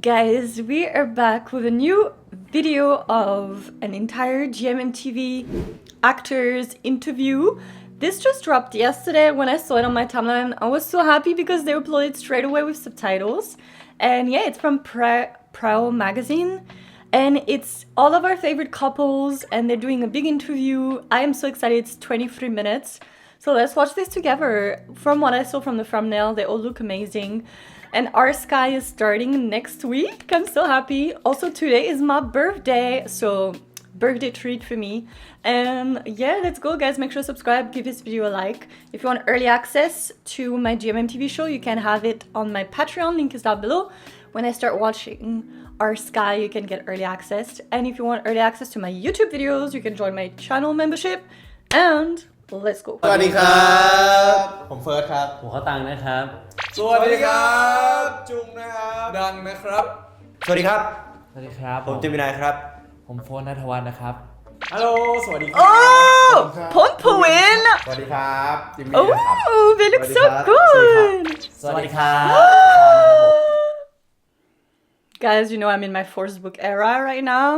Guys, we are back with a new video of an entire GMMTV actors interview. This just dropped yesterday. When I saw it on my timeline, I was so happy because they uploaded straight away with subtitles. And yeah, it's from Pra- Prow magazine. And it's all of our favorite couples, and they're doing a big interview. I am so excited. It's 23 minutes. So let's watch this together. From what I saw from the thumbnail, they all look amazing. And our sky is starting next week. I'm so happy. Also, today is my birthday, so birthday treat for me. And yeah, let's go, guys. Make sure to subscribe, give this video a like. If you want early access to my GMM TV show, you can have it on my Patreon. Link is down below. When I start watching our sky, you can get early access. And if you want early access to my YouTube videos, you can join my channel membership. And let's go. สวัสดีครับ ผมเฟิร์สครับหัวข้าวตังนะครับ สวัสดีครับ จุงนะครับ ดังนะครับ สวัสดีครับ สวัสดีครับ ผมเจมินายครับ ผมโฟนนัทวันนะครับ ฮัลโหล สวัสดีครั Oh, Pon Puin! สวัสดีครับจิมมี่นะครับ Oh, they look so Sawasdee krab. good! สวัสดีครับ Guys, you know I'm in my forced book era right now.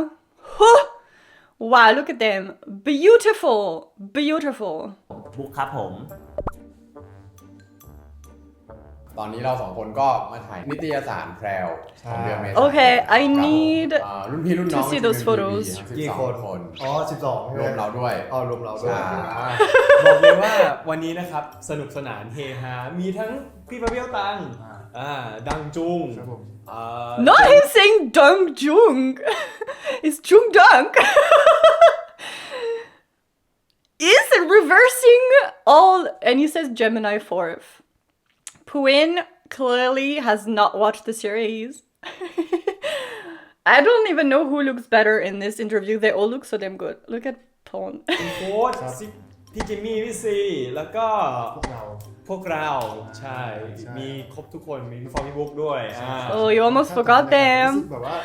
Whew! Wow, look at them. Beautiful. Beautiful. บุ๊คครับผม ตอนนี้เราสองคนก็มาถ่ายนิตยสารแพรวของเดือนเมษายน Okay, I ครับผม need อ่ารุ่นพี่รุ่นน้อง to see those photos กี่คนคน อ๋อ12ใช่ไหรวมเราด้วย อ๋อรวมเราด้วยใช่บอกเลยว่าวันนี้นะครับสนุกสนานเฮฮา มีทั้งพี่ปะเบี้ยวตังอ่าดังจุงครับผม อ่า Not him saying Dunk Jung. it's Jung Dunk. Is it reversing all? And he says Gemini fourth. Puin clearly has not watched the series. I don't even know who looks better in this interview. They all look so damn good. Look at Pon. โค้ชซิพี่จิมมี่พี่ซี แล้วก็ พวกเรา พวกเราใช่ ใช่ มีครบทุกคนมีพี่ฟอร์มพี่บุ๊กด้วยอ่า oh, you almost forgot รู้สึ them. กแบบว่า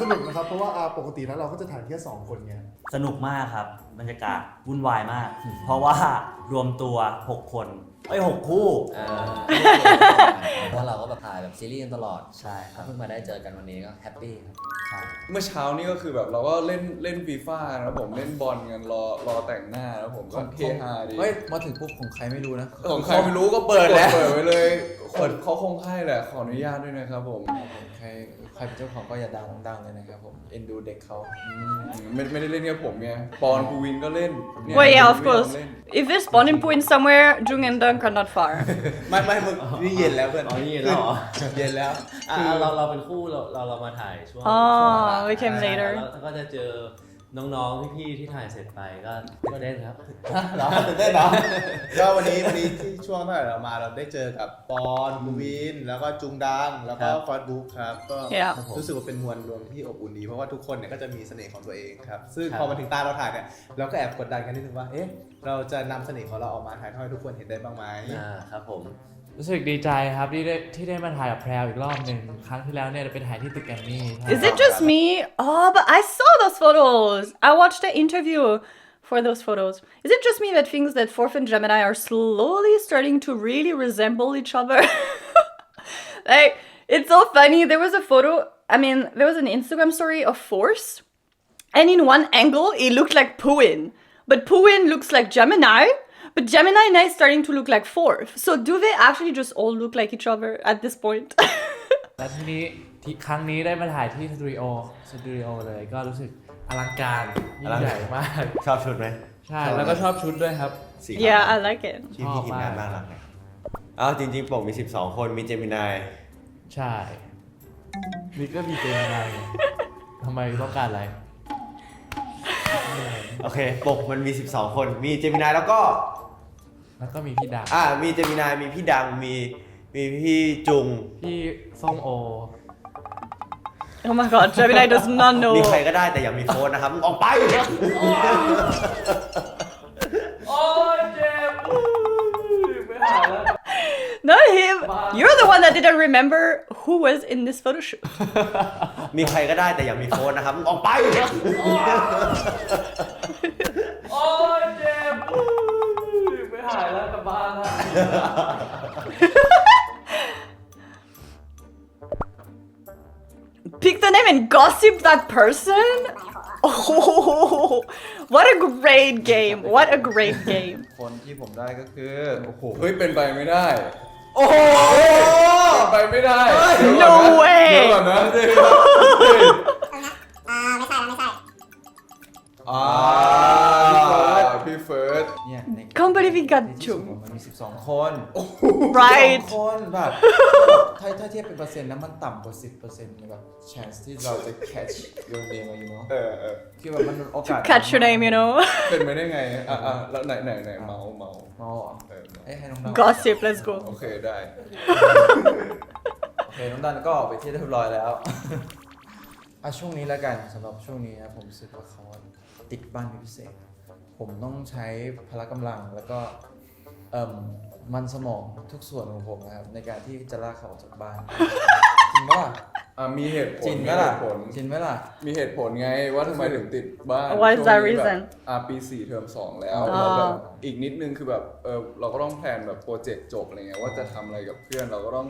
สนุกนะครับ เพราะว่าอ่าปกติแล้วเราก็จะถ่ายแค่สองคนไง สนุกมากครับ บรรยากาศวุ่นวายมาก เพราะว่ารวมตัว 6 คน เอ้ยหกคู่เพราะเราก็แบบถ่ายแบบซีรีส์กันตลอดใช่ครับเพิ่งมาได้เจอกันวันนี้ก็แฮปปี้ครับ ใช่เมื่อเช้านี่ก็คือแบบเราก็เล่นเล่นฟีฟ่านะครับผมเล่นบอลกันรอรอแต่งหน้าแล้วผมก็เฮฮาดีเฮ้ยมาถึงปุ๊บของใครไม่รู้นะของใครไม่รู้ก็เปิดแล้ว เปิดไว้เลยเปิดเขาคงให้แหละขออนุญาตด้วยนะครับผมใคร ใครเป็นเจ้าของก็อย่าดังดังเลยนะครับผม เอ็นดูเด็กเขาอืมไม่ไม่ได้เล่นแค่ผมไง ปอนภูวินก็เล่นเนี่ย Well, yeah, of ไม่ยอม course. เล่น If there's spawn in Puin somewhere, Jung and Dunk are not far. ไม่ไม่มึงนี่เย็นแล้วเพื่อนอ๋อนี่เย็นแล้วเหรอ เย็นแล้ว อะเราเราเป็นคู่เราเราเรามาถ่ายช่วงอ๋อช่วง we came ใช่ later แล้วก็จะเจอ น้องๆ พี่ๆ ที่ถ่ายเสร็จไปก็ก็เล่นครับ เหรอตื่นเต้นเหรอก็วันนี้วันนี้ที่ช่วงเท่าไหร่เรามาเราได้เจอกับปอนบูวิน แล้วก็จุงดัง แล้วก็ครับ ฟอสบุ๊กครับ ก็ Yeah รู้สึกว่าเป็นมวลรวมที่อบอุ่นดี เพราะว่าทุกคนเนี่ยก็จะมีเสน่ห์ของตัวเองครับ ซึ่งครับพอมาถึงตาเราถ่ายเนี่ยเราก็แอบกดดันกันนิดนึงว่า เอ๊ะ เราจะนำเสน่ห์ของเราออกมาถ่ายทอดให้ทุกคนเห็นได้บ้างไหม อ่าครับผม รู้สึกดีใจครับที่ได้ที่ได้มาถ่ายกับแพรวอีกรอบหนึ่งครั้งที่แล้วเนี่ยไปถ่ายที่ตึกแกรมมี่ Is it just me? Oh, but I saw those photos. I watched the interview for those photos. Is it just me that thinks that Fourth and Gemini are slowly starting to really resemble each other? like, it's so funny. There was a photo, I mean, there was an Instagram story of Force, and in one angle, it looked like Puin. But Puin looks like Gemini, but Gemini now is starting to look like Fourth. So, do they actually just all look like each other at this point? และทีนี้ที่ครั้งนี้ได้มาถ่ายที่สตูดิโอสตูดิโอเลยก็รู้สึกอลังการยิ่งใหญ่มากชอบชุดไหมใช่แล้วก็ชอบชุดด้วยครับ สี yeah, I like it. ที่พี่ทีมงานน่ารักไงอ้าวจริงๆปกมี 12 คนมีเจมินายใช่นี่ก็มีเจมินายทำไมต้องการอะไร โอเคปกมันมี 12 คนมีเจมินายแล้วก็ แล้วก็มีพี่ดังอ่ามีเจมินายมีพี่ดังมีมีพี่จุง พี่ส้มโอ Oh my god, Gemini does not know. มีใครก็ได้แต่อย่ามีโฟนนะครับมึงออกไป โอ้ยเจ็บไม่หายแล้ว Not him. You're the one that didn't remember who was in this photo shoot. มีใครก็ได้แต่อย่ามีโฟนนะครับมึงออกไป โอ้ยเจ็บ ไม่หายแล้วกลับบ้านแล้ว pick the name and gossip that person? Oh, what a great game! What a great game! คนที่ผมได้ก็คือ โอ้โห เฮ้ย เป็นไปไม่ได้ โอ้โหเป็นไปไม่ได้เดี๋ยวก่อน No นะ way เดี๋ยวก่อนนะเดี๋ยวก่อนนะอ่า ไม่ใช่แล้วไม่ใช่ อ่าพี่เฟิร์ส เนี่ยใน Can't believe he ใน got ที่สุด two. มันมี12คน Right. 12คนแบบถ้าถ้าเทียบเป็นเปอร์เซ็นต์นะมันต่ำกว่า10%เลยแบบ chance ที่เราจะ catch your name อะ you know เออเออคือแบบมันโอกาส Catch your name, you know. เป็นไปได้ไงอะอะแล้วไหนไหนไหนเมาเมาเมาเหรอเออเมาเอ้ยให้น้องดัน Gossip, let's โอ go. เคได้ โอเคน้องดันก็ออกไปเที่ยวเรียบร้อยแล้ว อะช่วงนี้แล้วกันสำหรับช่วงนี้นะผมรู้สึกว่าเขาติดบ้านเป็นพิเศษ ผมต้องใช้พละกำลังแล้วก็เอ่มมันสมองทุกส่วนของผมนะครับในการที่จะลากเขาออกจากบ้าน จริงปะล่ะอะมีเหตุผลจริงไหมมีล่ะเหตุผลจริงไหมล่ะ มีเหตุผลไงว่าทำไมถึงติดบ้าน What is ช่วง that นี้แบบ reason? อะปีสี่เทอมสองแล้วอ๋อแล้วแบบอีกนิดนึงคือแบบเออเราก็ต้องแพลนแบบโปรเจกต์จบอะไรเงี้ยว่าจะทำอะไรกับเพื่อนเราก็ต้อง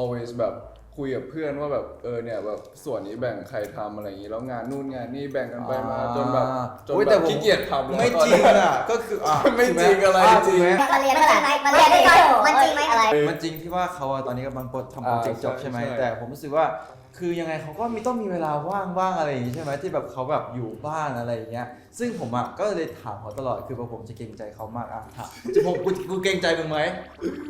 always แบบ คุยกับเพื่อนว่าแบบเออเนี่ยแบบส่วนนี้แบ่งใครทำอะไรอย่างงี้แล้วงานนู่นงานนี่แบ่งกันไปมาอ่าจนแบบจนอุ๊ยแบแต่บผม ขี้เกียจทำแล้วไม่ตอนจริงนี้อะ ก็คืออะไม่จริงอะไรอ่จริงถูกไหมมันเรียนมันจริงไหมมันเรียนไม่ได้มันจริงไหมอะไร มันจริงที่ว่าเขาอะตอนนี้กำลังทำโปรเจกต์จบอ่าใช่ใช่ไหมใช่ แต่ผมรู้สึกว่า คือยังไงเขาก็มีต้องมีเวลาว่างบ้างอะไรอย่างงี้ใช่ไหมที่แบบเขาแบบอยู่บ้านอะไรอย่างเงี้ย ซึ่งผมอะก็เลยถามเขาตลอดคือว่าผมจะเกรงใจเขามากอะถามจะผมกูกูเกรงใจมึงไหม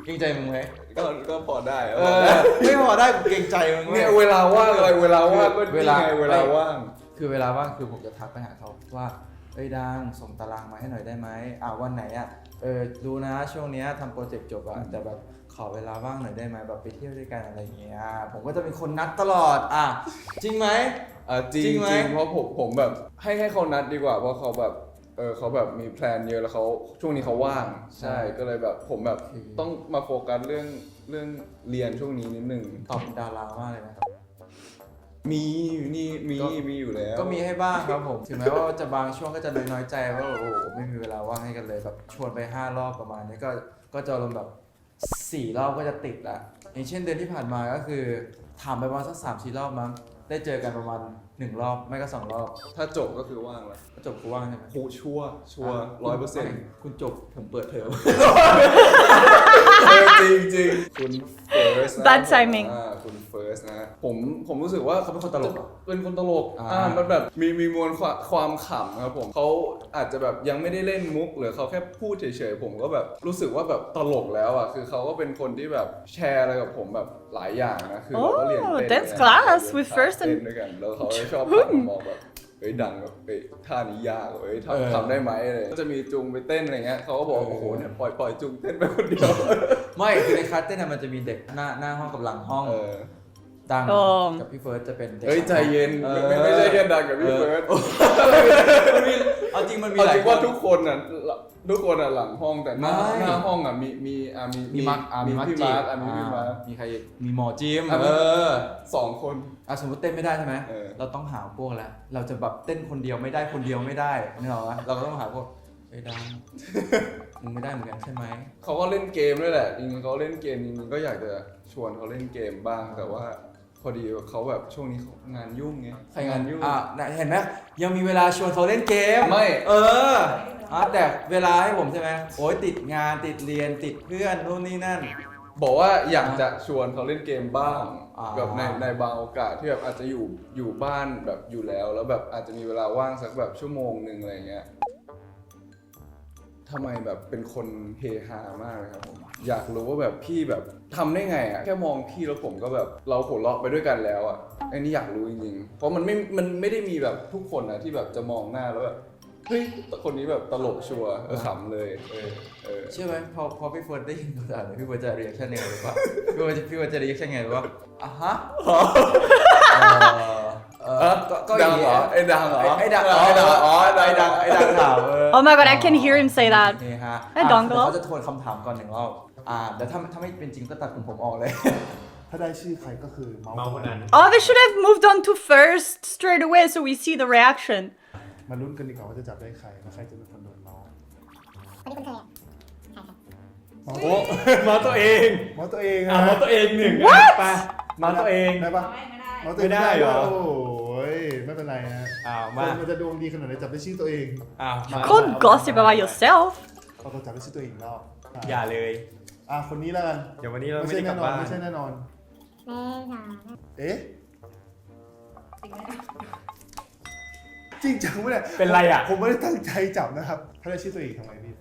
เกรงใจมึงไหมก็ก็พอได้เออไม่พอได้กูเกรงใจมึงว้เนี่ยเวลาว่างอะไรเวลาว่างก็เวเวลาลาเวลาว่าง คือเวลาว่างคือผมจะทักไปหาเขาว่า เอ้ยดังส่งตารางมาให้หน่อยได้ไหมอ่าวันไหนอะ เออรู้นะช่วงเนี้ยทำโปรเจกต์จบอะแต่แบบ ขอเวลาว่างหน่อยได้ไหมแบบไปเที่ยวด้วยกันอะไรอย่างเงี้ยผมก็จะเป็นคนนัดตลอดอะจริงไหมอะจริงจริงไหมจริงเพราะผมผมแบบให้ให้เขานัดดีกว่าเพราะเขาแบบเออเขาแบบมีแพลนเยอะแล้วเขาช่วงนี้เขาว่าง ใช่ก็เลยแบบผมแบบต้องมาโฟกัสเรื่องเรื่องเรียนช่วงนี้นิดนึง ตอบดารามากเลยนะครับ มีนี่มีก็ มีอยู่แล้ว ก็มีให้บ้างครับผม ถึงแม้ว่าจะบางช่วงก็จะน้อยๆใจว่าโอ้โหไม่มีเวลาว่างให้กันเลยแบบชวนไป5รอบประมาณนี้ก็ก็จะลงแบบ 4รอบก็จะติดละอย่างเช่นเดือนที่ผ่านมาก็คือถามไปประมาณสักสามสี่รอบมั้งได้เจอกันประมาณ1รอบไม่ก็2รอบถ้าจบก็คือว่างแล้วก็จบกูว่างใช่ไหมโหชัวร์ชัวร้อยเปอร์เซ็นต์คุณจบผมเปิดเทอม จริงจริงคุณเฟิร์ส Bad timing คุณเฟิร์สนะผมผมรู้สึกว่าเขาเป็นคนตลกเหรอเป็นคนตลกอ่า อ่ามันแบบมีมีมวลความความขำครับผมเขาอาจจะแบบยังไม่ได้เล่นมุก หรือเขาแค่พูดเฉยๆผมก็แบบรู้สึกว่าแบบตลกแล้วอะคือเขาก็เป็นคนที่แบบแชร์อะไรกับผมแบบหลายอย่างนะคือเราก็เรียน Oh, เต้น dance ด้วยกัน class เรียน with ท่า first and- เต้นด้วยกันแล้วเขาจะชอบหันมามองแบบเฮ้ยดังแบบเฮ้ยท่านี้ยากเฮ้ยเออ ทำทำได้ไหมอะไรก็จะมีจุงไปเต้นอะไรเงี้ยเขาก็บอกว่าโอ้โหเนี่ยปล่อยปล่อยจุงเต้นไปคนเดียว ไม่คือในคลาสเต้นน่ะมันจะมีเด็กหน้าหน้าห้องกับหลังห้อง เออ ดังอ๋อกับพี่เฟิร์สจะเป็นด็กเฮ้ยใจเย็นอไม่อไม่ไม่ใช่แค่ดังกับพี่ออเฟิร์สมันมีเอาจริงมันมีเอาหลาจยริงคว่านทุกคนอะทุกคนอะหลังห้องแต่หน้าไม่หน้าห้องอะมีมีอะมีมีมาร์คอะมีมีมาร์คพี่จีมาร์คอะมีพี่มาร์คมีใครอีกมีหมอจิมอะเออสองคนอะสมมติเต้นไม่ได้ใช่ไหมเออเราต้องหาพวกแล้วเราจะแบบเต้นคนเดียวไม่ได้คนเดียวไม่ได้นึกออกไหมเราก็ต้องหาพวกไอ้ยดังมึงไม่ได้เหมือนกันใช่ไหมเขาก็เล่นเกมด้วยแหละจริงๆเขาเล่นเกมจริงๆก็อยากจะชวนเขาเล่นเกมบ้างแต่ว่า พอดีเขาแบบช่วงนี้เขางานยุ่งไงใครงานยุ่ง อะน่ะเห็นไหมยังมีเวลาชวนเขาเล่นเกมไม่ เอออะแต่เวลาให้ผมใช่ไหมโอ้ยติดงานติดเรียนติดเพื่อนนู่นนี่นั่น บอกว่าอยากจะชวนเขาเล่นเกมบ้างอ่า แบบในในบางโอกาสที่แบบอาจจะอยู่อยู่บ้านแบบอยู่แล้ว แล้วแบบอาจจะมีเวลาว่างสักแบบชั่วโมงหนึ่งอะไรเงี้ยทำไมแบบเป็นคนเฮฮามากเลยครับผม อยากรู้ว่าแบบพี่แบบทำได้ไงอะแค่มองพี่แล้วผมก็แบบเราหัวเราะไปด้วยกันแล้วอะอันนี้อยากรู้จริงๆเพราะมันไม่มันไม่ได้มีแบบทุกคนนะที่แบบจะมองหน้าแล้วแบบเฮ้ยคนนี้แบบตลกชัวร์เออขำเลยเออเออ เชื่อไหมพอพอพี่เฟิร์สได้ยินภาษาเนี่ยพี่เฟิร์สจะเรียกชั่นยังไงหรือว่าพี่เฟิร์สจะพี่เฟิร์สจะเรียกชั่นยังไงหรือว่าอะฮะ เออเออก็ก็ดังเหรอไอ้ดังเหรอไอ้ดังไอ้ดังอ๋อไอ้ดังไอ้ดังถามเออ Oh my god, I can hear him say that. นี่ฮะไอ้ดองก็เดี๋ยวเขาจะทวนคำถามก่อนหนึ่งรอบอ่าเดี๋ยวถ้าถ้าไม่เป็นจริงก็ตัดผมผมออกเลย ถ้าได้ชื่อใครก็คือเมาส์คนนั้น Oh, they should have moved on to first straight away so we see the reaction. มาลุ้นกันดีกว่าว่าจะจับได้ใครและใครจะเป็นคนโดนเมาส์คนที่คุณเคยอะเมาส์โอ้มาตัวเอง เมาส์ตัวเองอะนะมาตัวเองหนึ่ง What? ไปมาตัวเองได้ปะ ไเมาส์ตัวเองไม่ได้เหรอ โอ้ยไม่เป็นไรนะอ้าวคมานมันจะดวงดีขนาดไหนจับได้ชื่อตัวเองอ้าวมา Don't gossip about yourself. เราต้องจับได้ชื่อตัวเองอีกรอบอะอย่าเลย อะคนนี้แล้วกันเดี๋ยววันนี้เราไม่ไม่ใช่ได้กแน่ลับนอนบ้านไม่ใช่แน่นอนหนึ่งสองเอ๊ะจริงจังไหมเนี่ยเป็นไรอะ ผมไม่ได้ตั้งใจจับนะครับถ้าได้ชื่อตัวเองทำไมพี่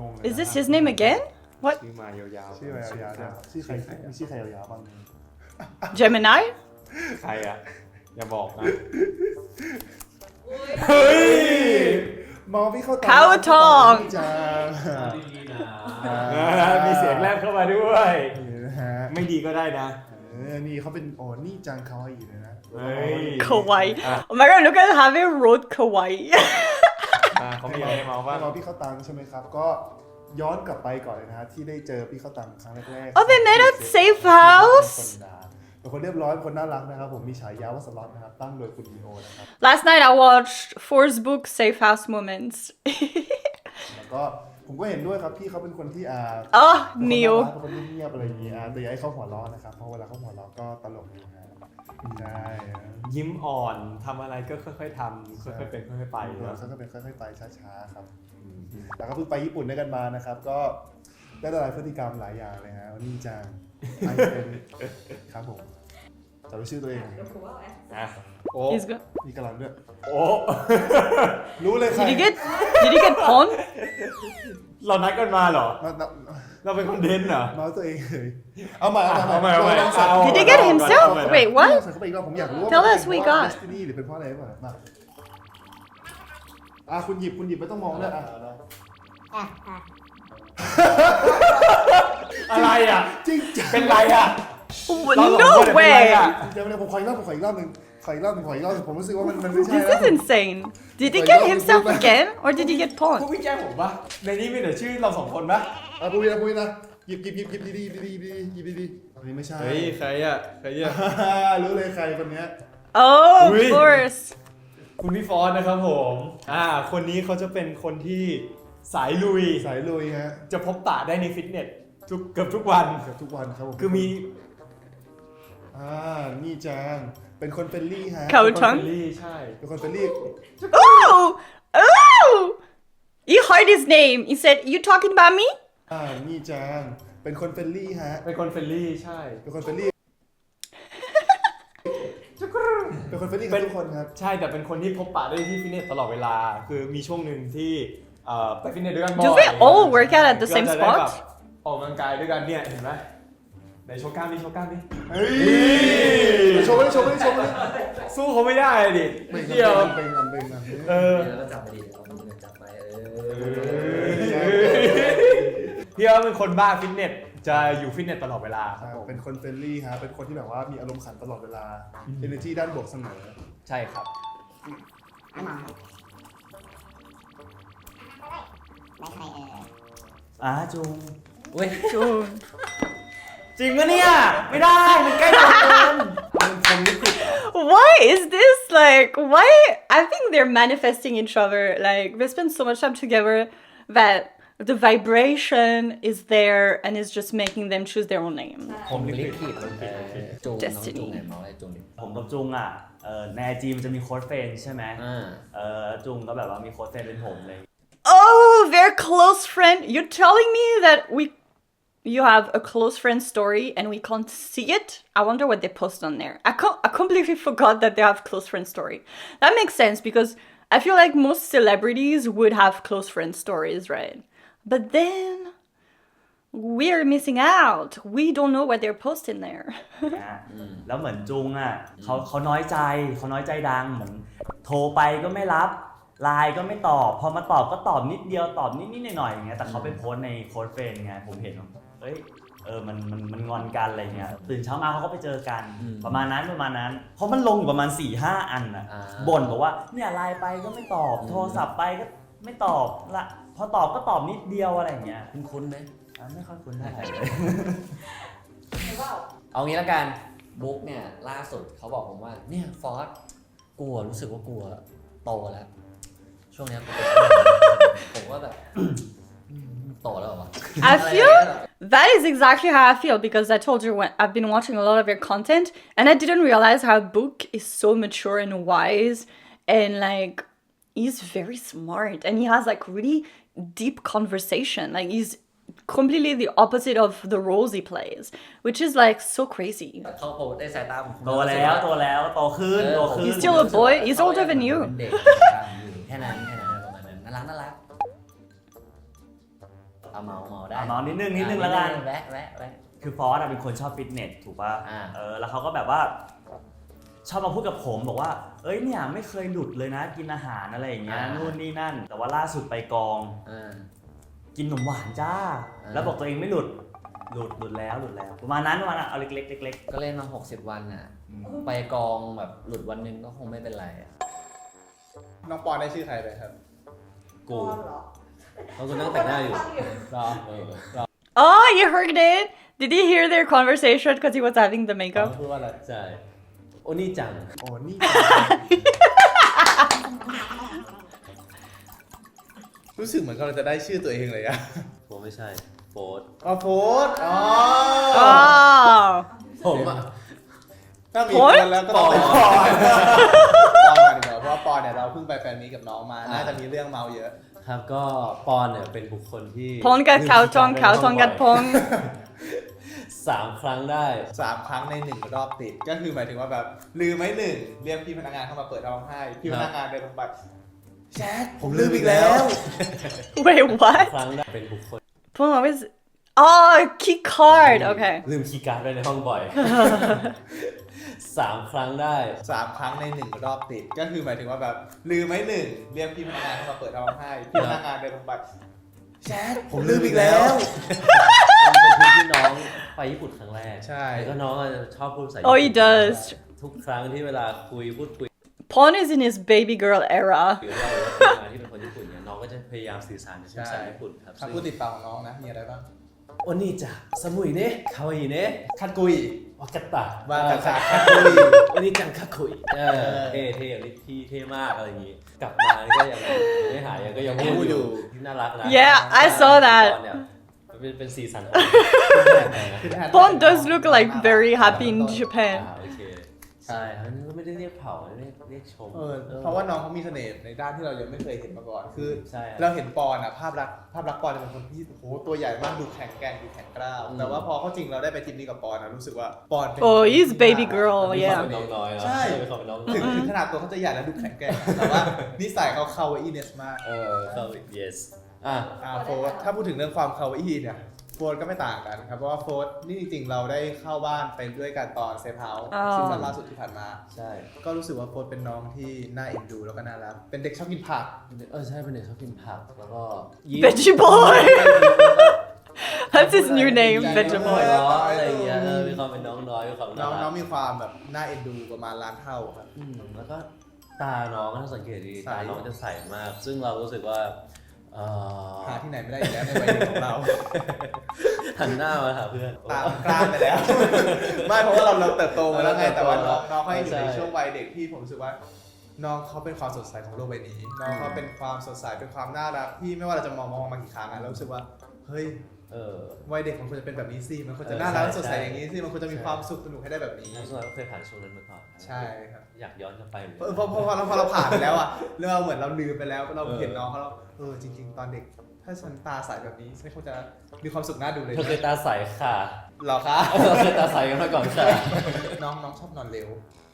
งงเลย Is this his name again? What? ชื่อมายาวๆชื่ออะไรยาวๆด้วยชื่อใครมีชื่อใครยาวๆบ้าง Gemini? ใครอะอย่าบอกนะ เฮ้ย มองพี่เข้าตาเข้าทอง จ้ามีเสียงแรบเข้ามาด้วย นี่นะฮะไม่ดีก็ได้นะ เออนี่เขาเป็นโอ้นี่จังคาวาอิเลยนะเฮ้ย Kawaii. Ah. Oh my god, look at how they wrote kawaii. อ่าเขามีอะไรให้เมาบ้างเราพี่เข้าตังใช่ไหมครับ ก็ย้อนกลับไปก่อนเลยนะฮะที่ได้เจอพี่เข้าตังครั้งแรกๆ Oh, they met at Safe เป็นคน House. ด่า เป็นคนเรียบร้อยเป็นคนน่ารักนะครับผมมีฉายาว่าสล็อตนะครับตั้งโดยคุณดีโอนะครับ Last night I watched Force Book Safe House Moments. แล้วก็ผมก็เห็นด้วยครับพี่เขาเป็นคนที่อ่า oh, เป็นคนน่า Neo. รักเป็นคนเงียบๆอะไรอย่างเงี้ยอ่าแต่อย่าให้เขาหัวเราะนะครับเพราะเวลาเขาหัวเราะก็ตลกดีนะใช่นะยิ้มอ่อนทำอะไรก็ค่อยๆทำค่อยๆเป็นค่อยๆไปไปเนอะเขาก็เป็นค่อยๆไปช้าๆครับแล้วก็เพิ่งไปญี่ปุ่นด้วยกันมานะครับ ก็ได้ละลายพฤติกรรมหลายอย่างเลยฮะนี่จัง ไอเป็นครับผมจำชื่อตัวเอง อะโอ้ He's good. มีกำลังด้วย โอ้ รู้เลยใคร Did you get did you get pawned? เรานัดกันมาเหรอ มามาเราเป็นคอนเทนต์เหรอเมาส์ตัวเองเลยเอาใหม่เอาเอาใหใหม่ม่เอาใหม่ลองใส่เอา Did he get himself? Wait, ลอง what? ใส่เข้าไปอีกรอบผมอยากรู้ว่า Tell มัน us เป็น we เพราะ got. Destiny หรือเป็นเพราะอะไรก่อนมาอะคุณหยิบคุณหยิบไม่ต้องมองด้วยอะอะ อะอะไรอะ จริงจังเป็นไรอะ Oh, เราสองคน no เป็นไร way. อะเดี๋ยวเดี๋ยวผมขออีกรอบผมขออีกรอบหนึ่งขออีกรอบหนึ่งขออีกรอบหนึ่งผมรู้สึกว่ามันมันไม่ใช่ This แล้ว is insane. Did he get himself again or did he get พวก pawned? พี่แกล้งผมปะในนี้มีแต่ชื่อเราสองคนปะอะปุ้ยนะปุ้ยนะหยิบหยิบหยิบหยิบดีดีดีดีดีหยิบดีดีอันนี้ไม่ใช่ เฮ้ย ใครอะ ใครอะ รู้เลยใครคนเนี้ย Oh, of Ui. course. คุณพี่ฟอนนะครับผม อ่า คนนี้เขาจะเป็นคนที่สายลุย สายลุยฮะ จะพบปะได้ในฟิตเนส ทุกเกือบทุกวัน เกือบทุกวันครับผมคือมีอ่านี่จังเป็นคนเฟรนลี่ฮะเขาคน Tongue? เฟรนลี่ใช่ เป็นคนเฟรนลี่ Oh! Oh! He heard his name. He said, You talking about me? อ่านี่จังเป็นคนเฟรนลี่ฮะ เป็นคนเฟรนลี่ใช่ เป็นคนเฟรนลี่ เป็นคนเฟรนลี่กับทุกคนครับ ใช่แต่เป็นคนที่พบปะได้ที่ฟิตเนสตลอดเวลา คือมีช่วงหนึ่งที่เอ่อไปฟิตเนสด้วยกันบ่อย Do they all work out at the ก็ same จะได้แบบ spot? ออกกำลังกายด้วยกันเนี่ยเห็นไหมไหนโชว์กล้ามดิโชว์กล้ามดิเฮ้ยโชว์ไม่ได้โชว์ไม่ได้โชว์ไม่ได้สู้เขาไม่ได้ดิเบ่งเดียวเบ่งกันเบ่งกันเออแล้วก็จับไปดีเอามือจับไปเออพี่ว่าเป็นคนบ้าฟิตเนสจะอยู่ฟิตเนสตลอดเวลาครับผมเป็นคนเฟรนลี่ฮะเป็นคนที่แบบว่ามีอารมณ์ขันตลอดเวลา energy ด้านบวกเสมอใช่ครับน้ำหมอไม่ใครเอออ่าจุง เว้ย June. จริงปะเนี่ย ไม่ได้ มันใกล้ตัวเกิน Why is this like? Why? I think they're manifesting each other. Like they spend so much time together that the vibration is there and is just making them choose their own name. ผมลิขิตเออจูงน้อง Destiny จูงไงเมาอะไรจูงดิ ผมกับจุงอ่ะเออในไอจีมันจะมีโค้ดเฟรนด์ใช่ไหม อ่า เออจุงก็แบบว่ามีโค้ดเฟรนด์เป็นผมเลย Oh, their close friend. You're telling me that we you have a close friend story and we can't see it? I wonder what they post on there. I com- I completely forgot that they have close friend story. That makes sense because I feel like most celebrities would have close friend stories, right? But then we're missing out. We don't know what they're posting there. นะแล้วเหมือนจุงอ่ะเขาเขาน้อยใจเขาน้อยใจดังเหมือนโทรไปก็ไม่รับไลน์ก็ไม่ตอบ พอมาตอบก็ตอบนิดเดียวตอบนิดนิดหน่อยหน่อยๆอย่างเงี้ยแต่เขาไปโพสต์ในโค้ดเฟรนด์ไงผมเห็นว่า เอ้ยเออมันมันมันงอนกันอะไรเงี้ยตื่นเช้ามาเขาก็ไปเจอกันประมาณนั้นประมาณนั้นเพราะมันลงอยู่ประมาณ4ี่ห้าอันอะอ่าบ่นบอกว่าเนี่ยไลน์ไปก็ไม่ตอบโทรศัพท์ไปก็ไม่ตอบละพอตอบก็ตอบนิดเดียวอะไรเงี้ยคุณคุ้นๆไหม อะไม่ค่อยคุ้นเท่าไหร่เลยเอางี้ละกันบุ๊กเนี่ยล่าสุดเขาบอกผมว่าเนี่ยฟอสกลัวรู้สึกว่ากลัวโตแล้วช่วงเนี้ยกูเป็นผมก็แบบอืมโตแล้วเหรอวะ I อะไรอย่าง feel เงี้ยเหรอ that is exactly how I feel because I told you when I've been watching a lot of your content and I didn't realize how Book is so mature and wise and like he's very smart and he has like really deep conversation. Like he's completely the opposite of the roles he plays, which is like so crazy. เขาโหได้สายตาผม โตแล้วโตแล้วโตขึ้นโตขึ้น He's still a boy. He's older than you. เป็นเด็กแค่นั้นแค่นั้นประมาณนั้นน่ารักน่ารัก เอาเมาเมาได้เอาเมานิดนึงนิดนึงแล้วกัน แวะแวะแวะ คือฟอสอะเป็นคนชอบฟิตเนสถูกป่ะ อ่า เออ แล้วเขาก็แบบว่า ชอบมาพูดกับผมบอกว่า เอ้ยเนี่ยไม่เคยหลุดเลยนะ กินอาหารอะไรอย่างเงี้ย นู่นนี่นั่น แต่ว่าล่าสุดไปกองอ่ากินขนมหวานจ้า อ่า แล้วบอกตัวเองไม่หลุด หลุดหลุดแล้วหลุดแล้ว ประมาณนั้นประมาณนั้นเอาเล็กๆเล็กก็เล่นมา 60 วันอะไปกองแบบหลุดวันหนึงก็คงไม่เป็นไรอะน้องปอนได้ชื่อใครไปครับ กู เขาก็นั่งแต่งหน้าอยู่รอ Oh, you heard it? Did you hear their conversation because he was having the makeup? พูดว่าอะไรใช่โอนี่จัง โอ้นี่ รู้สึกเหมือนกำลังจะได้ชื่อตัวเองเลยอะผมไม่ใช่โฟร์ธอ๋อโฟสอ๋อ Oh. ผมอะ ถ้ามีโอ๊ย คนแล้วก็ต้องเป็นปอนปอนก่อนดีกว่าเพราะว่าปอนเนี่ยเราเพิ่งไปแฟนมีตกับน้องมา น่าจะมีเรื่องเมาเยอะ ครับก็ปอนเนี่ยเป็นบุคคลที่ Pon gat kautong, kautong gat pong. สามครั้งได้สามครั้งในหนึ่งรอบติด ก็คือหมายถึงว่าแบบลืมไหมหนึ่งเรียกพี่พนักงานเข้ามาเปิดห้องให้พี่พนักงานเดินลงไปแชทผมลืมอีกแล้ว Wait, what? ครั้งได้เป็นบุคคล Pon always. Oh, key card. Okay. ลืมคีย์การ์ดไว้ในห้องบ่อย สามครั้งได้ สามครั้งในหนึ่งรอบติด ก็คือหมายถึงว่าแบบลืมไหมหนึ่งเรียกพี่พนักงานเข้ามาเปิดห้องให้พี่พนักงานเดินลงไปแชทผมลืมอีกแล้ว เป็นทริปที่น้องไปญี่ปุ่นครั้งแรกใช่ แล้วก็น้องอะชอบพูดภาษา Oh, he ญี่ปุ่น does. ทุกครั้งที่เวลาคุยพูดคุย Pon is in his baby girl era. หรือว่าเราทำงานที่เป็นคนญี่ปุ่นเนี่ยน้องก็จะพยายามสื่อสารในภาษาญี่ปุ่นครับคำพูดติดปากของน้องนะมีอะไรบ้าง โอนี่จ้ะสมุยเนะคาวาอิเนะคัดกุย วากาตะวากาตะคัดคุยโอนี่จังคัดคุยเออเท่เท่นี่พี่เท่มากอะไรอย่างงี้ กลับมาก็ยังไม่หายยังก็ยังพูดอยู่ที่น่ารักนะ Yeah, I saw that. ตอนเนี่ยเป็นเป็นสีสันของ Pon does look like very happy in อ่า Japan. โอเคใช่ครับนี่ก็ไม่ได้เรียกเผาเรียกเรียกชม เออเพราะว่าน้องเขามีเสน่ห์ในด้านที่เรายังไม่เคยเห็นมาก่อน คือ ใช่ครับเราเห็นปอนอะภาพลักษณ์ภาพลักษณ์ปอนเป็นคนที่โอ้โหตัวใหญ่มากดูแข็งแกร่งดูแข็งกร้าวอืม แต่ว่าพอเข้าจริงเราได้ไปทริปนี้กับปอนอะรู้สึกว่าปอนเป็น Oh, คน he's ที่ baby น่า girl. มีความเป็น Yeah. น้องน้อยเนาะใช่ มีความเป็นน้องน้ถึงอยถึงขนาดตัวเขาจะใหญ่และดูแข็งแกร่งแต่ว่านิสัยเขาคาวาอีเนสมากเออเข้า yes อะ อ่าโฟร์ถ้าพูดถึงเรื่องความคาวาอีเนี่ย โฟร์ก็ไม่ต่างกันครับเพราะว่าโฟร์นี่จริงๆ เราได้เข้าบ้านไปด้วยกันตอนเซฟเฮาส์อ๋อ ซีซั่นล่าสุดที่ผ่านมา ใช่ก็รู้สึกว่าโฟร์เป็นน้องที่น่าเอ็นดูแล้วก็น่ารักเป็นเด็กชอบกินผัก เออใช่เป็นเด็กชอบกินผักแล้วก็ Veggie boy. That's his new name, ใจ Veggie น้อย boy. เนาะอะไรอย่างเงี้ยเออมีความเป็นน้องน้อยมีความน้น่าองรัน้อกงมีความแบบน่าเอ็นดูประมาณล้านเท่าครับ อืมแล้วก็ตาน้องถ้าสังเกตดีใส ตาน้องจะใสมาก ซึ่งเรารู้สึกว่าเออ หาที่ไหนไม่ได้อีกแล้วในวัยเด็กของเรา หันหน้ามาหาเพื่อน ตามกล้ามไปแล้ว ไม่เพราะว่าเราเราเติบโตมาแล้วไงเออเติบโตแต่ว่าน้องน้องเขายังอยู่ใช่ในช่วงวัยเด็กที่ผมรู้สึกว่า น้องเขาเป็นความสดใสของโลกใบนี้ น้องเขาเป็นความสดใสเป็นความน่ารักที่ไม่ว่าเราจะมองมองมากี่ครั้งอะเรารู้สึกว่าเฮ้ย เออวัยเด็กมันควรจะเป็นแบบนี้สิมันควรจะเออน่ารักใช่สดใสใช่อย่างนี้สิมันควรจะมีความสุขสนุกให้ได้แบบนี้ซึ่งเราก็เคยผ่านช่วงนั้นมาก่อนใช่ครับอยากย้อนกลับไปเหมือนเพกัราะนเพราะเพราะเราพอเราผ่านไปแล้วอะเราเหมือนเราลืมไปแล้วเราเออเห็นน้องเขาแล้วเออจริง ๆ ตอนเด็ก ถ้าฉันตาใสแบบนี้ฉันคงจะมีความสุขน่าดูเลยเธอเคยตาใสค่ะเหรอคะเราเคยตาใสกันมาก่อนค่ะน้องน้องชอบนอนเร็ว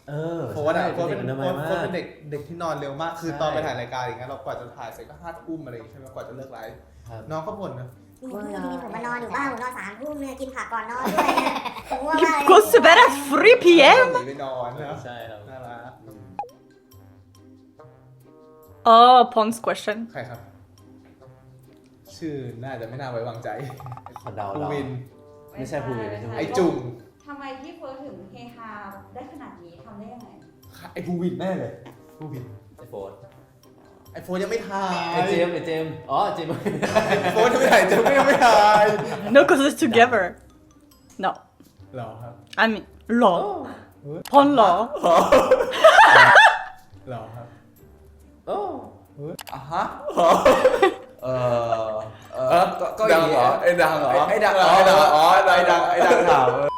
เออเพราะว่าใช่เพราะเป็เป็นนเด็กอนามัยเพราะมากเป็นเด็กเด็กที่นอนเร็วมากคือใช่ตอนไปถ่ายรายการอย่างเงี้ยเรากว่าจะถ่ายเสร็จก็ห้าทุ่มอะไรอย่างเงี้ยใช่ไหมกว่าจะเลิกไลฟ์ครับน้องก็บ่นนะ นี่พี่นี่ผมมานอนอยู่บ้านผมนอนสามทุ่มเนี่ยกินผักก่อนนอนด้วยเนี่ยผมง่วงมากเลย Goes to bed at 3 p.m. หนีไปนอนนะใช่ครับ น่ารัก Oh, Pon's question. ใครครับ ชื่อน่าจะไม่น่าไว้วางใจขอเดาภูเดาวิน ไม่ใช่ภูวินไม่ใช่ภูวิน ไอจุ่มทำไมพี่เฟิร์สถึงเฮฮาได้ขนาดนี้ทำได้ยังไง ไอภูวินแน่เลยภูวิน ไอโฟน ไอโฟนยังไม่ถ่ายไอเจมส์ไอเจมส์อ๋อเจมส์ ไอโฟนยังไม่ถ่ายเจมไม่ยังไม่ถ่าย No, because it's together. No. เหรอครับ I mean, law. Pon law. เหรอครับ โอ้อะฮะเออเออก็ก็อย่างนี้เดาเหรอไอ้อ้ดังเหรอไอ้ดังอ๋อไอ้ดังอ๋อไอ้ดังไอ้ดังถาม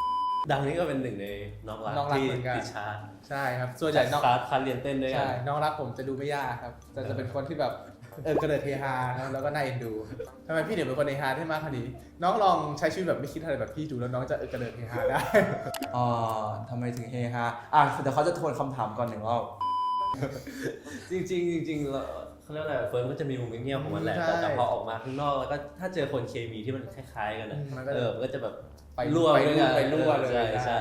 ดังนี่ก็เป็นหนึ่งในน้องรักน้องรักที่เหมือนกัน ติดชาร์ตใช่ครับส่วนใหญ่น้องคลาสคลาสเรียนเต้นด้วยกัใช่น น้องรักผมจะดูไม่ยากครับ แต่จะเป็นคนที่แบบเออกระเดิดเฮฮานะแล้วก็น่าเอ็นดูทำไมพี่เดี๋ยวเป็นคนเฮฮาได้มากขนาดนี้ น้องลองใช้ชีวิตแบบไม่คิดอะไรแบบพี่ดูแล้วน้องจะเออกระเดิดเฮฮาได้ อ๋อทำไมถึงเฮฮาอะเดี๋ยวเขาจะทวนคำถามก่อนหนึ่งรอบ จริงๆจริงๆแล้วเขาเรียกอะไรเฟิร์นก็จะมีมุมเงียบๆของมันแหละใช่แต่แต่พอออกมาข้างนอกแล้วก็ถ้าเจอคนเคมีที่มันคล้ายๆกันนะอืมมันก็ เออมันก็จะแบบ ไปรั่วไปด้วยกันไปรั่วเลยใช่ใช่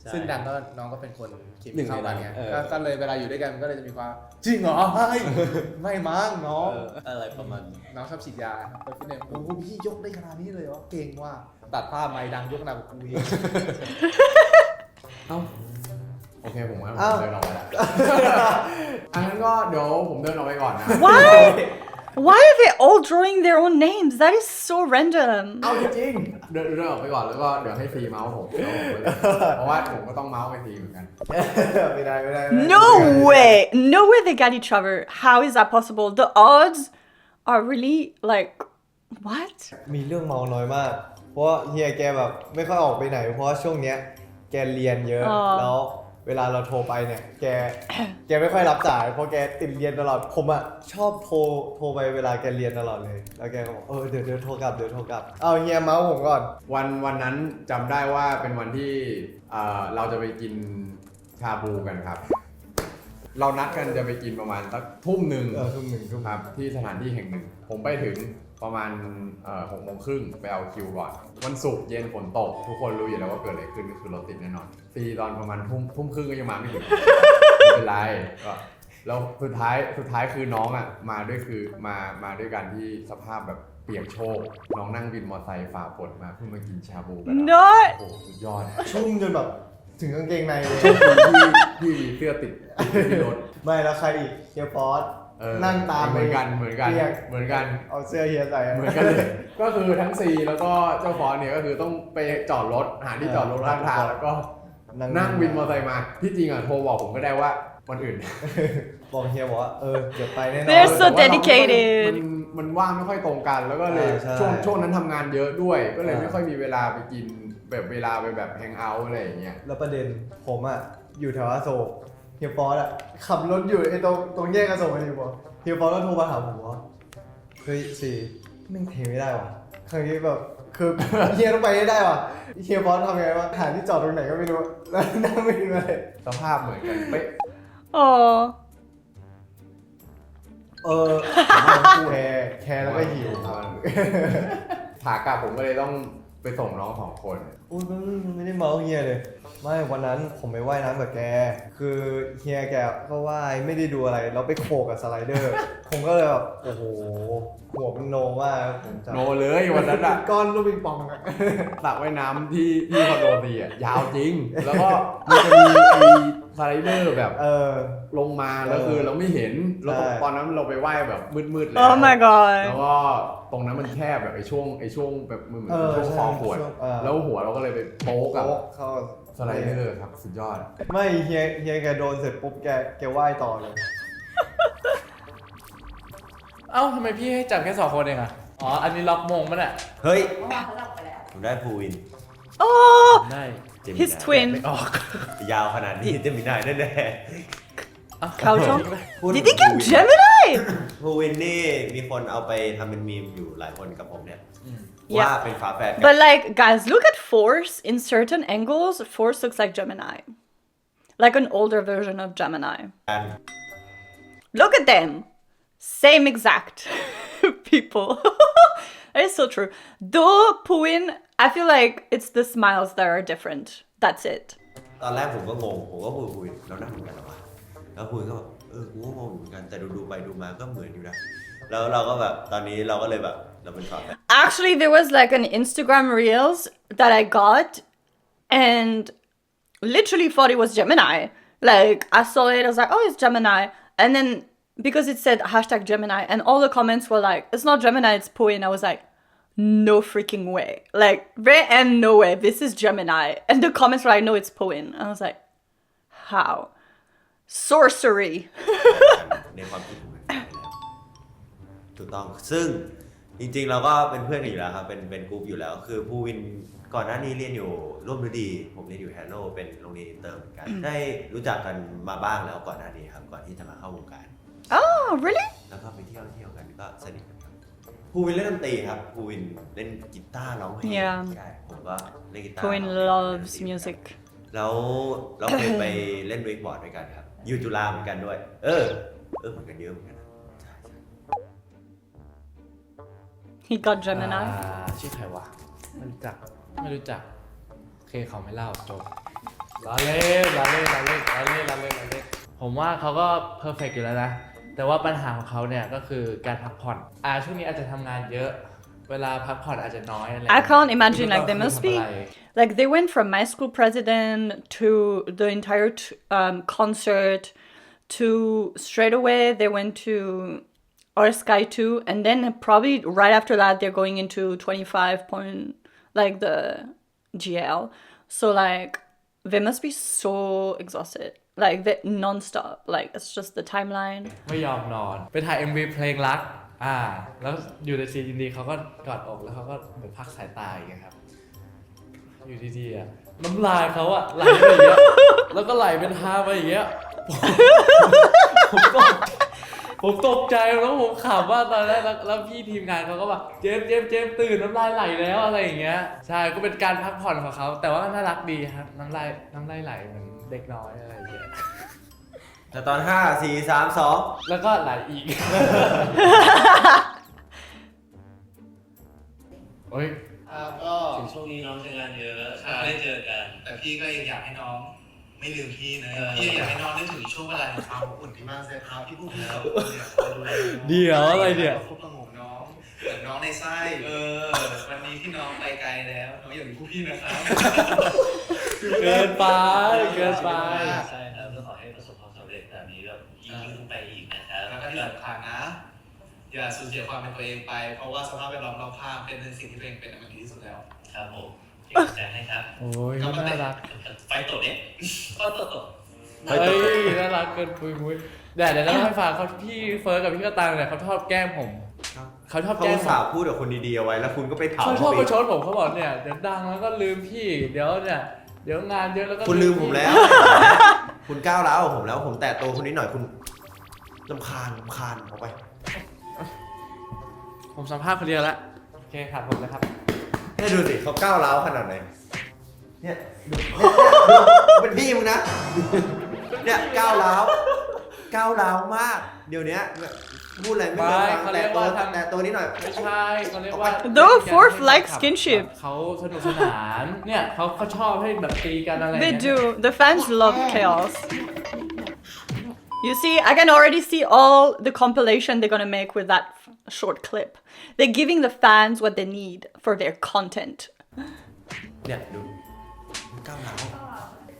ใช่ ซึ่งดังก็น้องก็เป็นคนคิดหนึ่งในเข้ากันไงนั้นเออ ก็ก็เลยเวลาอยู่ด้วยกันมันก็เลยจะมีความจริงเหรอไม่ไม่มั้งน้อง เอออะไรประมาณนั้นน้องชอบฉีดยาครับไปฟิตเนสโอ้โหพี่ยกได้ขนาดนี้เลยเหรอเก่งว่ะตัดผ้าไม้ดังยกหนักกว่ากูอีกโอเคผมว่าผอ้าวมเดินออกไปแล้วอันนั้นก็เดี๋ยวผมเดินออกไปก่อนนะ Why? Why are they all drawing their own names? That is so random. เอาจริงๆเดินเดินออกไปก่อนแล้วก็เดี๋ยวให้ฟรีเมาส์ผมแล้วผมไปเลยเพราะว่าผมก็ต้องเมาส์ไปฟรีเหมือนกัน ไม่ได้ไม่ได้ไม่ได้ No way! No way they got each other. How is that possible? The odds are really like what? มีเรื่องเมาน้อยมาก เพราะว่าเฮียแกแบบไม่ค่อยออกไปไหน เพราะว่าช่วงเนี้ยแกเรียนเยอะ อ๋อ แล้ว เวลาเราโทรไปเนี่ย แก แกไม่ค่อยรับสายเพราะแกติดเรียนตลอด ผมอะชอบโทร โทรไปเวลาแกเรียนตลอดเลย แล้วแกก็บอก เออ เดี๋ยวเดี๋ยวโทรกลับ เดี๋ยวโทรกลับ เอาเฮียเมาส์ผมก่อน วันวันนั้นจำได้ว่าเป็นวันที่เอ่อเราจะไปกินชาบูกันครับ เรานัดกันจะไปกินประมาณสักทุ่มหนึ่งเออทุ่มหนึ่งทุ่มครับที่สถานที่แห่งหนึ่ง ผมไปถึง ประมาณหกโมงครึ่งไปเอาคิวก่อน วันศุกร์เย็นฝนตก ทุกคนรู้อยู่แล้วว่าเกิดอะไรขึ้นก็คือรถติดแน่นอนฟรีตอนประมาณทุ่มทุ่มครึ่งก็ยังมาไม่ถึงไม่เป็นไรก็แล้วสุดท้ายสุดท้ายคือน้องอะมาด้วยคือมามาด้วยกันที่สภาพแบบเปียกโชกน้องนั่งวินมอเตอร์ไซค์ฝ่าฝนมาเพื่อมากินชาบูกัน No! โอ้โหสุดยอดชุ่มจนแบบถึงกางเกงในเลยโชคดีที่ที่เสื้อติดที่รถไม่แล้วใครอีกเฮียฟอส เออนั่งตามเหมือนกันเหมือนกันปียเหมือนกัน เอาเสื้อเฮียใส่เหมือนกันเลย ก็คือทั้งซีแล้วก็เจ้าฟอนเนี่ยก็คือต้องไปจอดรถหาที่จอดรถข้างทางแล้วก็นั่งวินมอเตอร์ไซค์มาที่จริงอะโทรบอกผมก็ได้ว่าวันอื่นบอกเฮียบอกว่าเออเดี๋ยวไปแน่นอน They're so แต่ว่าเราไม่ค่อย dedicated มันมันว่างไม่ค่อยตรงกันแล้วก็เลยอ่าใช่ ช่วงช่วงนั้นทำงานเยอะด้วย ก็เลยอ่าไม่ค่อยมีเวลาไปกินแบบเวลาไปแบบแฮงเอาท์อะไรอย่างเงี้ย แล้วประเด็นผมอะอยู่แถวอโศก เฮียฟอสอะขับรถอยู่ไอ้ตรงตรงแยกอโศกอะเฮียฟอสเฮียฟอสก็โทรมาหาผมว่าเฮ้ยสีแม่งเทไม่ได้ว่ะครั้งนี้แบบคือ เฮียต้องไปให้ได้ว่ะเฮียฟอสทำยังไงวะหาที่จอดตรงไหนก็ไม่รู้แล้วนั่งไม่รู้เลยสภาพเหมือนกันเป๊ะ Oh. เออผมว่าทั้งคู่แคร์แคร์แล้วก็หิว ขากลับผมก็เลยต้องไปส่งน้องสองคน อุ้ยไม่ไม่ได้เมาเฮียเลย ไม่วันนั้นผมไปว่ายน้ำกับแก คือเฮียแกก็ว่ายไม่ได้ดูอะไรแล้วไปโขกกับสไลเดอร์ ผมก็เลยแบบโอ้โหหัวมันโนมากผมจำโนเลยวันนั้นอะก้อนลูกปิงปองอะสระว่ายน้ำที่ที่คอนโดตีอะยาวจริง แล้วก็มันจะมีไอ้ สไลเดอร์แบบเออ ลงมาแล้วคือเราไม่เห็นแล้วก็ใช่ ตอนนั้นเราไปว่ายแบบมืดๆแล้ว Oh my แล้ว god. ก็ตรงนั้นมันแคบแบบไอ้ช่วงไอ้ช่วงแบบมือเหมือนเออช่วงคอขวดใช่ช่วงเออแล้วหัวเราก็เลยไปโป๊กกับโป๊ะเข้าสไลเดอร์ครับสุดยอด ไม่เฮียเฮียแกโดนเสร็จปุ๊บแกแกว่ายต่อเลย เอ้าทำไมพี่ให้จับแค่สองคนเองอะอ๋อ อันนี้ล็อกมงมันอะเฮ้ยเมื่อวานเขาหลับไปแล้วผมได้ภูวิน Oh, ได้เจ มิ his นาย twin. ไม่ออก ยาวขนาดนี้เจมินายแน่ Kaucho. ๆพูด Did ถึ he ง get ภูวิน Gemini? ภูวินนี่มีคนเอาไปทำเป็นมีมอยู่หลายคนกับผมเนี่ย Yeah. ว่าเป็นฝาแฝดกัน But like, guys, look at Force in certain angles. Force looks like Gemini, like an older version of Gemini. Look at them, same exact people. that is so true. Though Puin, I feel like it's the smiles that are different. That's it. ตอนแรกผมก็งง ผมก็พูดคุยแล้วนั่งเหมือนกันเหรอวะแล้วคุยก็แบบเออกูก็งงอยู่เหมือนกัน แต่ดูดูๆไปดูมาก็เหมือนอยู่นะ แล้วเราก็แบบตอนนี้เราก็เลยแบบเราเป็นฝาแฝด Actually, there was like an Instagram Reels that I got and literally thought it was Gemini. Like, I saw it, I was like, oh, it's Gemini. And then because it said hashtag Gemini, and all the comments were like, it's not Gemini, it's Puin. I was like, no freaking way. Like, there and no way. This is Gemini. And the comments were like, no, it's Puin. I was like, how? Sorcery. ในความคิดของมันไปแล้วถูกต้อง ซึ่งจริงๆ เราก็เป็นเพื่อนกันอยู่แล้วครับ เป็นเป็นกลุ่มอยู่แล้ว คือภูวินก่อนหน้านี้เรียนอยู่ร่วมฤดี ผมเรียนอยู่แฮร์โรเป็นโรงเรียนอินเตอร์เหมือนกัน ได้รู้จักกันมาบ้างแล้วก่อนหน้านี้ครับ ก่อนที่จะมาเข้าวงการ Oh, really? แล้วก็ไปเที่ยวเที่ยวกันก็สนิทกันครับภูวินเล่นดนตรีครับภูวินเล่นกีตาร์ร้องเพลง Yeah. ใช่ผมก็เล่นกีตาร์ Cohen loves music. แล้วเราเคยไปเล่นเวกบอร์ดด้วยกันครับ อยู่จุฬาเหมือนกันด้วย เออ เออเหมือนกันเยอะเหมือนกันนะใช่ใช่ He got อ่า Gemini. ชื่อใครวะ ไม่รู้จัก ไม่รู้จักโอเคเขาไม่เล่าจบลาเล่นลาเล่นลาเล่นลาเล่นลาเล่นลาเล่นผมว่าเขาก็เพอร์เฟกอยู่แล้วนะ แต่ว่าปัญหาของเขาเนี่ยก็คือการพักผ่อน อ่าช่วงนี้อาจจะทำงานเยอะ เวลาพักผ่อนอาจจะน้อยอะไร I can't imagine like they ไม่รู้ must ทำ be อะไร like they went from my school president to the entire t- um, concert to straight away they went to our sky 2 and then probably right after that they're going into 25 point like the gl so like they must be so exhausted like they non-stop like it's just the timeline ไม่ยอมนอน ไปถ่าย MV เพลงรัก อ่า แล้วอยู่ในซีนดีๆเขาก็กอดอกแล้วเขาก็เหมือนพักสายตาอย่างเงี้ยครับ อยู่ดีๆอะน้ำลายเขาอะไหลไปอย่างเงี้ยแล้วก็ไหลเป็นทาไปอย่างเงี้ยผมตกผมตกใจแล้วผมขำว่าตอนแรกแล้วแล้วพี่ทีมงานเขาก็แบบเจมส์เจมส์เจมส์ตื่นน้ำลายไหลแล้วอะไรอย่างเงี้ยใช่ก็เป็นการพักผ่อนของเขาแต่ว่าน่ารักดีครับน้ำลายน้ำลายไหลเหมือน เด็กน้อยอะไรอย่างเงี้ยแต่ตอน5 4 3 2แล้วก็ไหลอีกโอ้ยครับก็ถึงช่วงนี้น้องจะงานเยอะครับได้เจอกัน แต่พี่ก็ยังอยากให้น้อง ไม่ลืมพี่นะเออพี่ยังอยากให้น้องนึกถึงช่วงเวลาของความอบอุ่นที่มากเซฟครับที่พวกพี่สองคนเนี่ยคอยดูแลน้องเดี๋ยวอะไรเนี่ยคบประหงมน้องเหมือนน้องในไส้เออ วันนี้ที่น้องไปไกลแล้วน้องอย่าลืมพวกพี่นะครับ เกินไปเกินไป ใช่ครับก็ขอให้ประสบความสำเร็จแบบนี้แบบยิ่งขึ้นไปอีกนะครับแล้วก็ที่สำคัญนะ อย่าสูญเสียความเป็นตัวเองไป เพราะว่าสภาพแวดล้อมรอบข้างเป็นสิ่งที่ตัวเองเป็นมันดีที่สุดแล้ว ครับผมเป็นกำลังใจให้ครับ โอ้ยน่ารักไฟตกเนี่ยก็ตกตกเฮ้ยน่ารักเกินปุยมุ้ยเดี๋ยวเดี๋ยวเล่าให้ฟังเขาพี่เฟิร์สกับพี่กระตังเนี่ยเขาชอบแกล้งผมเขาชอบเขาแกล้งอุตผส่ามห์พูดกับคนดีๆเอาไว้แล้วคุณก็ไปถามเขาชอบเขาปอีระกชดผมเขาบอกเนี่ยเดี๋ยวดังแล้วก็ลืมพี่เดี๋ยวเนี่ย เดี๋ยวงานเยอะแล้วก็คุณลืมผมพี่แล้ว คุณก้าวร้าวกับผมแล้ว ผมแตะตัวคุณนิดหน่อยคุณลำคาญลำคาญออกไป ผมสัมภาษณ์คนเดียวแล้วโอเคครับผมนะครับ เนี่ยดูสิเขาก้าวร้าวขนาดไหน เนี่ยดูเนี่ยดูเป็นพี่มึงนะ เนี่ยก้าวร้าว ก้าวร้าวมาก เดี๋ยวเนี้ยพูดอะไรไม่ ไม่ เคยฟัง เขาเรี แต่ ยก ตัว ว่าทำ แต่ตัวนิดหน่อย ไม่ใช่เขาเรียกว่า Though fourth likes skinship. เขาสนุกสนานเนี่ยเขาเขาชอบให้แบบตีกันอะไร They เนี่ย do. The fans love chaos. You see, I can already see all the compilation they're gonna make with that f- short clip. They're giving the fans what they need for their content. เนี่ยดูก้าวร้าว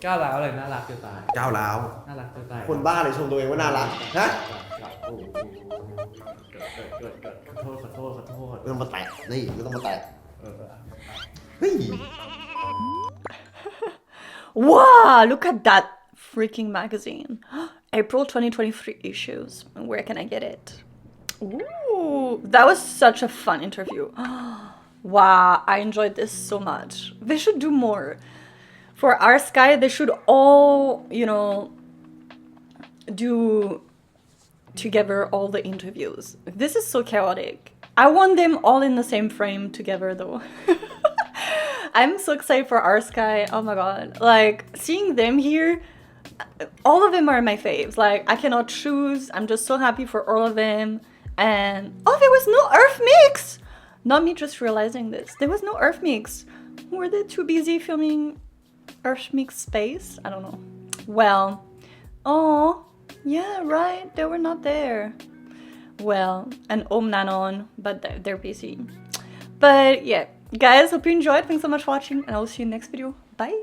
ก้าวร้าวเลยน่ารักจะตาย ก้าวร้าว น่ารักจะตาย คนบ้าเลยชมตัวเองว่าน่ารักฮะ เกิดเกิดขอโทษขอโทษขอโทษ ไม่ต้องมาแตะนี่ไม่ต้องมาแตะ เออ เฮ้ย Wow, look at that freaking magazine. April 2023 issues. Where can I get it? Ooh, that was such a fun interview. wow, I enjoyed this so much. They should do more. For our sky, they should all, you know, do together all the interviews. This is so chaotic. I want them all in the same frame together though. I'm so excited for our sky. Oh my god. Like seeing them here, all of them are my faves. Like I cannot choose. I'm just so happy for all of them. And oh, there was no Earth mix. Not me just realizing this. There was no Earth mix. Were they too busy filming Earth space? I don't know. Well, oh yeah, right. They were not there. Well, and Om Nanon, but they're- busy. But yeah, guys, hope you enjoyed. Thanks so much for watching, and I will see you in the next video. Bye.